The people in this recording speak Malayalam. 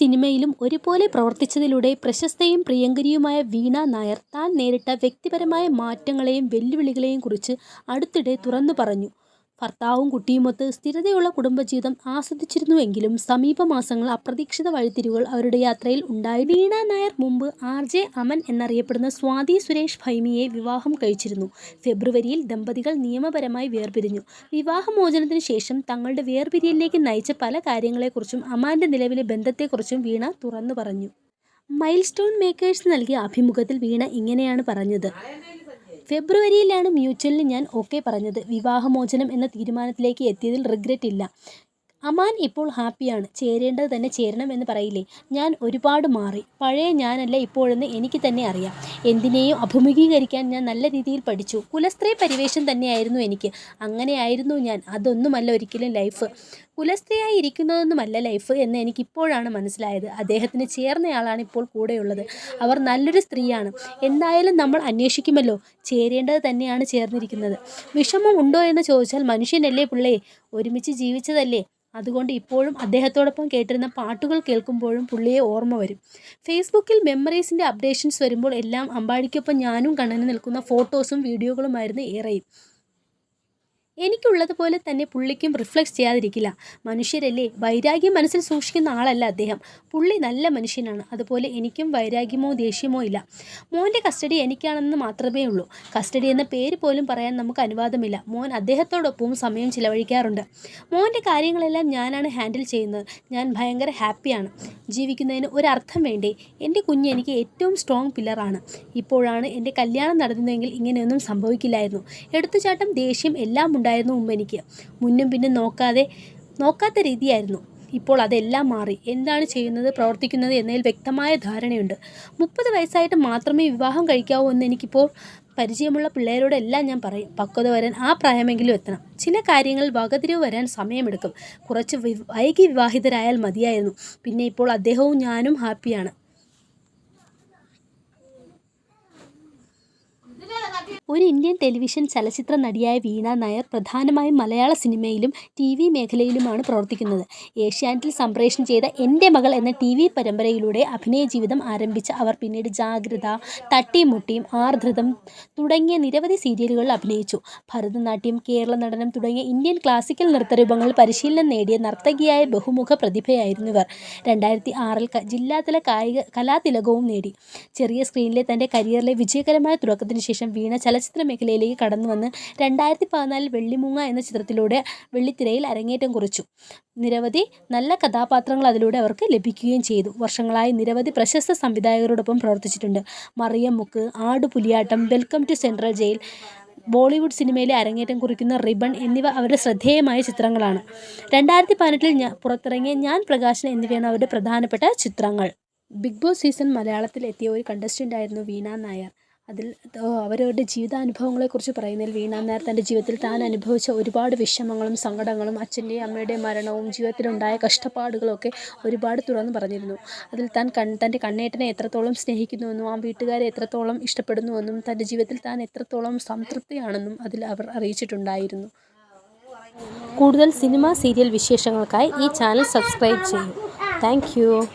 സിനിമയിലും ഒരുപോലെ പ്രവർത്തിച്ചതിലൂടെ പ്രശസ്തയും പ്രിയങ്കരിയുമായ വീണ നായർ താൻ നേരിട്ട വ്യക്തിപരമായ മാറ്റങ്ങളെയും വെല്ലുവിളികളെയും കുറിച്ച് അടുത്തിടെ തുറന്നു പറഞ്ഞു. ഭർത്താവും കുട്ടിയുമൊത്ത് സ്ഥിരതയുള്ള കുടുംബജീവിതം ആസ്വദിച്ചിരുന്നുവെങ്കിലും സമീപമാസങ്ങൾ അപ്രതീക്ഷിത വഴിത്തിരിവുകൾ അവരുടെ യാത്രയിൽ ഉണ്ടായി വീണ നായർ മുമ്പ് ആർ. ജെ. അമൻ എന്നറിയപ്പെടുന്ന സ്വാതി സുരേഷ് ഭൈമിയെ വിവാഹം കഴിച്ചിരുന്നു. ഫെബ്രുവരിയിൽ ദമ്പതികൾ നിയമപരമായി വേർപിരിഞ്ഞു. വിവാഹമോചനത്തിന് ശേഷം തങ്ങളുടെ വേർപിരിയലിലേക്ക് നയിച്ച പല കാര്യങ്ങളെക്കുറിച്ചും അമാന്റെ നിലവിലെ ബന്ധത്തെക്കുറിച്ചും വീണ തുറന്നു പറഞ്ഞു. മൈൽ സ്റ്റോൺ മേക്കേഴ്സ് നൽകിയ അഭിമുഖത്തിൽ വീണ ഇങ്ങനെയാണ് പറഞ്ഞത്. ഫെബ്രുവരിയിലാണ് മ്യൂച്വലിന് ഞാൻ ഓക്കെ പറഞ്ഞത്. വിവാഹമോചനം എന്ന തീരുമാനത്തിലേക്ക് എത്തിയതിൽ റിഗ്രറ്റ് ഇല്ല. അമാൻ ഇപ്പോൾ ഹാപ്പിയാണ്. ചേരേണ്ടത് തന്നെ ചേരണം എന്ന് പറയില്ലേ. ഞാൻ ഒരുപാട് മാറി. പഴയ ഞാനല്ല ഇപ്പോഴെന്ന് എനിക്ക് തന്നെ അറിയാം. എന്തിനേയും അഭിമുഖീകരിക്കാൻ ഞാൻ നല്ല രീതിയിൽ പഠിച്ചു. കുലസ്ത്രീ പരിവേഷം തന്നെയായിരുന്നു എനിക്ക്. അങ്ങനെയായിരുന്നു ഞാൻ. അതൊന്നുമല്ല ഒരിക്കലും ലൈഫ്. കുലസ്ത്രീയായി ഇരിക്കുന്നതൊന്നുമല്ല ലൈഫ് എന്ന് എനിക്കിപ്പോഴാണ് മനസ്സിലായത്. അദ്ദേഹത്തിന് ചേർന്നയാളാണ് ഇപ്പോൾ കൂടെയുള്ളത്. അവർ നല്ലൊരു സ്ത്രീയാണ്. എന്തായാലും നമ്മൾ അന്വേഷിക്കുമല്ലോ. ചേരേണ്ടത് തന്നെയാണ് ചേർന്നിരിക്കുന്നത്. വിഷമം ഉണ്ടോ എന്ന് ചോദിച്ചാൽ മനുഷ്യനല്ലേ പിള്ളേ. ഒരുമിച്ച് ജീവിച്ചതല്ലേ. അതുകൊണ്ട് ഇപ്പോഴും അദ്ദേഹത്തോടൊപ്പം കേട്ടിരുന്ന പാട്ടുകൾ കേൾക്കുമ്പോഴും പുള്ളിയെ ഓർമ്മ വരും. ഫേസ്ബുക്കിൽ മെമ്മറീസിന്റെ അപ്ഡേഷൻസ് വരുമ്പോൾ എല്ലാം അമ്പാടിക്കൊപ്പം ഞാനും കണ്ണന് നിൽക്കുന്ന ഫോട്ടോസും വീഡിയോകളുമായിരുന്നു ഏറെയും. എനിക്കുള്ളതുപോലെ തന്നെ പുള്ളിക്കും റിഫ്ലക്ട് ചെയ്യാതിരിക്കില്ല. മനുഷ്യരല്ലേ. വൈരാഗ്യം മനസ്സിൽ സൂക്ഷിക്കുന്ന ആളല്ല അദ്ദേഹം. പുള്ളി നല്ല മനുഷ്യനാണ്. അതുപോലെ എനിക്കും വൈരാഗ്യമോ ദേഷ്യമോ ഇല്ല. മോന്റെ കസ്റ്റഡി എനിക്കാണെന്ന് മാത്രമേ ഉള്ളൂ കസ്റ്റഡി എന്ന പേര് പോലും പറയാൻ നമുക്ക് അനുവാദമില്ല. മോൻ അദ്ദേഹത്തോടൊപ്പവും സമയം ചിലവഴിക്കാറുണ്ട്. മോന്റെ കാര്യങ്ങളെല്ലാം ഞാനാണ് ഹാൻഡിൽ ചെയ്യുന്നത്. ഞാൻ ഭയങ്കര ഹാപ്പിയാണ്. ജീവിക്കുന്നതിന് ഒരർത്ഥം വേണ്ടേ. എന്റെ കുഞ്ഞ് എനിക്ക് ഏറ്റവും സ്ട്രോങ് പില്ലറാണ്. ഇപ്പോഴാണ് എന്റെ കല്യാണം നടന്നതെങ്കിൽ ഇങ്ങനെയൊന്നും സംഭവിക്കില്ലായിരുന്നു. എടുത്തുചാട്ടം ദേഷ്യം എല്ലാമുണ്ടായിരുന്നു ഉമ്മനിക്ക് മുന്നും പിന്നും നോക്കാതെ നോക്കാത്ത രീതിയായിരുന്നു. ഇപ്പോൾ അതെല്ലാം മാറി. എന്താണ് ചെയ്യുന്നത് പ്രവർത്തിക്കുന്നത് എന്നതിൽ വ്യക്തമായ ധാരണയുണ്ട്. മുപ്പത് വയസ്സായിട്ട് മാത്രമേ വിവാഹം കഴിക്കാവൂ എന്ന് എനിക്കിപ്പോൾ പരിചയമുള്ള പിള്ളേരോടെല്ലാം ഞാൻ പറയും. പക്വത വരാൻ ആ പ്രായമെങ്കിലും എത്തണം. ചില കാര്യങ്ങൾ വകതിരിവ് വരാൻ സമയമെടുക്കും. കുറച്ച് വൈകി വിവാഹിതരായാൽ മതിയായിരുന്നു. പിന്നെ ഇപ്പോൾ അദ്ദേഹവും ഞാനും ഹാപ്പിയാണ്. ഒരു ഇന്ത്യൻ ടെലിവിഷൻ ചലച്ചിത്ര നടിയായ വീണ നായർ പ്രധാനമായും മലയാള സിനിമയിലും ടി വി മേഖലയിലുമാണ് പ്രവർത്തിക്കുന്നത്. ഏഷ്യാനെറ്റിൽ സംപ്രേഷണം ചെയ്ത എന്റെ മകൾ എന്ന ടി വി പരമ്പരയിലൂടെ അഭിനയ ജീവിതം ആരംഭിച്ച അവർ പിന്നീട് ജാഗ്രത, തട്ടിയും മുട്ടിയും, ആർദ്രതം തുടങ്ങിയ നിരവധി സീരിയലുകളിൽ അഭിനയിച്ചു. ഭരതനാട്യം, കേരള നടനം തുടങ്ങിയ ഇന്ത്യൻ ക്ലാസിക്കൽ നൃത്തരൂപങ്ങളിൽ പരിശീലനം നേടിയ നർത്തകിയായ ബഹുമുഖ പ്രതിഭയായിരുന്നു ഇവർ. രണ്ടായിരത്തി ആറിൽ ജില്ലാതല കായിക കലാതിലകവും നേടി. ചെറിയ സ്ക്രീനിലെ തന്റെ കരിയറിലെ വിജയകരമായ തുടക്കത്തിന് ശേഷം വീണ ചലച്ചിത്ര മേഖലയിലേക്ക് കടന്നു വന്ന് രണ്ടായിരത്തി പതിനാലിൽ വെള്ളിമൂങ്ങ എന്ന ചിത്രത്തിലൂടെ വെള്ളിത്തിരയിൽ അരങ്ങേറ്റം കുറിച്ചു. നിരവധി നല്ല കഥാപാത്രങ്ങൾ അതിലൂടെ അവർക്ക് ലഭിക്കുകയും ചെയ്തു. വർഷങ്ങളായി നിരവധി പ്രശസ്ത സംവിധായകരോടൊപ്പം പ്രവർത്തിച്ചിട്ടുണ്ട്. Mariyam Mukku, Aadupuliyattam, welcome to central jail, Bollywood സിനിമയിലെ അരങ്ങേറ്റം കുറിക്കുന്ന റിബൺ എന്നിവ അവരുടെ ശ്രദ്ധേയമായ ചിത്രങ്ങളാണ്. രണ്ടായിരത്തി പതിനെട്ടിൽ പുറത്തിറങ്ങിയ ഞാൻ പ്രകാശൻ എന്നിവയാണ് അവരുടെ പ്രധാനപ്പെട്ട ചിത്രങ്ങൾ. ബിഗ് ബോസ് സീസൺ മലയാളത്തിൽ എത്തിയ ഒരു കണ്ടസ്റ്റന്റായിരുന്നു വീണ നായർ. അതിൽ അവരവരുടെ ജീവിതാനുഭവങ്ങളെക്കുറിച്ച് പറയുന്നതിൽ വീണ നായർ തന്റെ ജീവിതത്തിൽ താൻ അനുഭവിച്ച ഒരുപാട് വിഷമങ്ങളും സങ്കടങ്ങളും അച്ഛന്റെയും അമ്മയുടെയും മരണവും ജീവിതത്തിലുണ്ടായ കഷ്ടപ്പാടുകളൊക്കെ ഒരുപാട് തുറന്നു പറഞ്ഞിരുന്നു. അതിൽ താൻ തന്റെ കണ്ണേട്ടനെ എത്രത്തോളം സ്നേഹിക്കുന്നുവെന്നും ആ വീട്ടുകാരെ എത്രത്തോളം ഇഷ്ടപ്പെടുന്നുവെന്നും തന്റെ ജീവിതത്തിൽ താൻ എത്രത്തോളം സംതൃപ്തിയാണെന്നും അതിൽ അവർ അറിയിച്ചിട്ടുണ്ടായിരുന്നു. കൂടുതൽ സിനിമ, സീരിയൽ വിശേഷങ്ങൾക്കായി ഈ ചാനൽ സബ്സ്ക്രൈബ് ചെയ്യൂ. താങ്ക്.